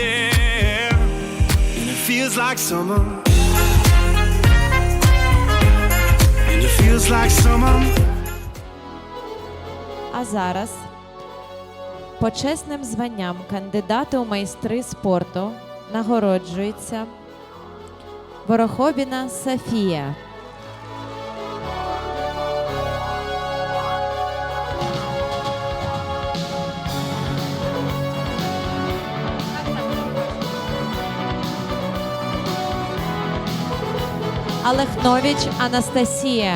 there, and it feels like summer. And it feels like summer. А зараз почесним званням кандидати у майстри спорту нагороджується Ворохобіна Софія. Алехнович Анастасія.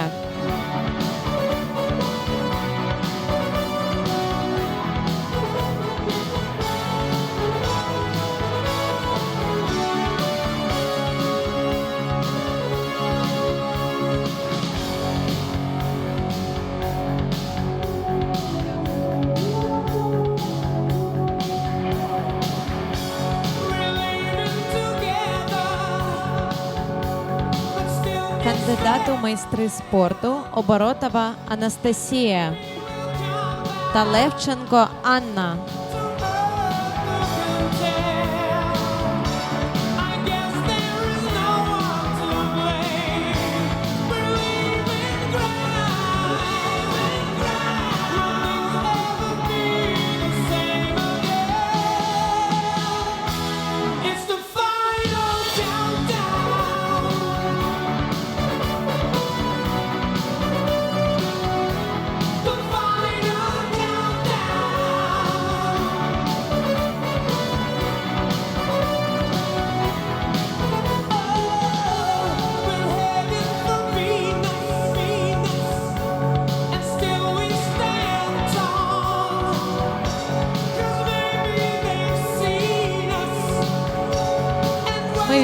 Кандидат у майстри спорту Оборотова Анастасія та Левченко Анна.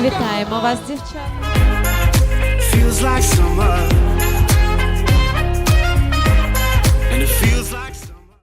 Вітаємо вас, дівчата.